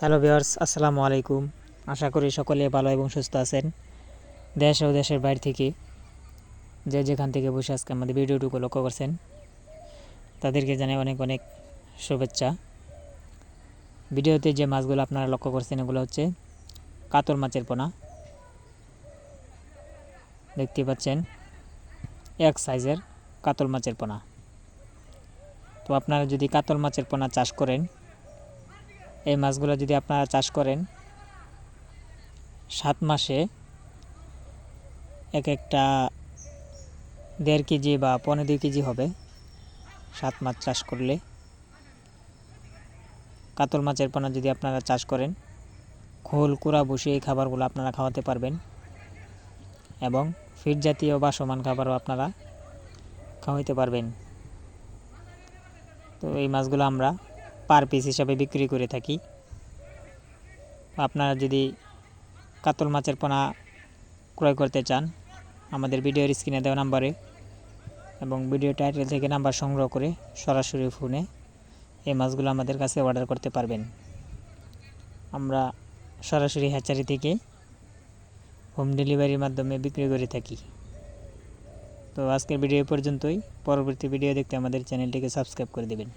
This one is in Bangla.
হ্যালো ভিউয়ার্স, আসসালামু আলাইকুম। আশা করি সকলে ভালো এবং সুস্থ আছেন। দেশ ও দেশের বাইরে থেকে যে যেখান থেকে বসে আজকে আমাদের ভিডিওটুকু লক্ষ্য করছেন, তাদেরকে জানাই অনেক অনেক শুভেচ্ছা। ভিডিওতে যে মাছগুলো আপনারা লক্ষ্য করছেন, এগুলো হচ্ছে কাতল মাছের পোনা। দেখতে পাচ্ছেন, এক সাইজের কাতল মাছের পোনা। তো আপনারা যদি কাতল মাছের পোনা চাষ করেন এই মাছগুলো যদি আপনারা চাষ করেন, সাত মাসে এক একটা দেড় কেজি বা পনেরো দুই কেজি হবে। সাত মাছ চাষ করলে কাতল মাছের পোনা যদি আপনারা চাষ করেন, খোল, কুড়া বসে এই খাবারগুলো আপনারা খাওয়াতে পারবেন এবং ফিট জাতীয় বা সমান খাবারও আপনারা খাওয়াইতে পারবেন। তো এই মাছগুলো আমরা পার পিস হিসাবে বিক্রি করে থাকি। আপনারা যদি কাতল মাছের পোনা ক্রয় করতে চান, আমাদের ভিডিওর স্ক্রিনে দেওয়া নাম্বারে এবং ভিডিও টাইটেল থেকে নাম্বার সংগ্রহ করে সরাসরি ফোনে এই মাছগুলো আমাদের কাছে অর্ডার করতে পারবেন। আমরা সরাসরি হ্যাচারি থেকে হোম ডেলিভারির মাধ্যমে বিক্রি করে থাকি। তো আজকের ভিডিও পর্যন্তই। পরবর্তী ভিডিও দেখতে আমাদের চ্যানেলটিকে সাবস্ক্রাইব করে দেবেন।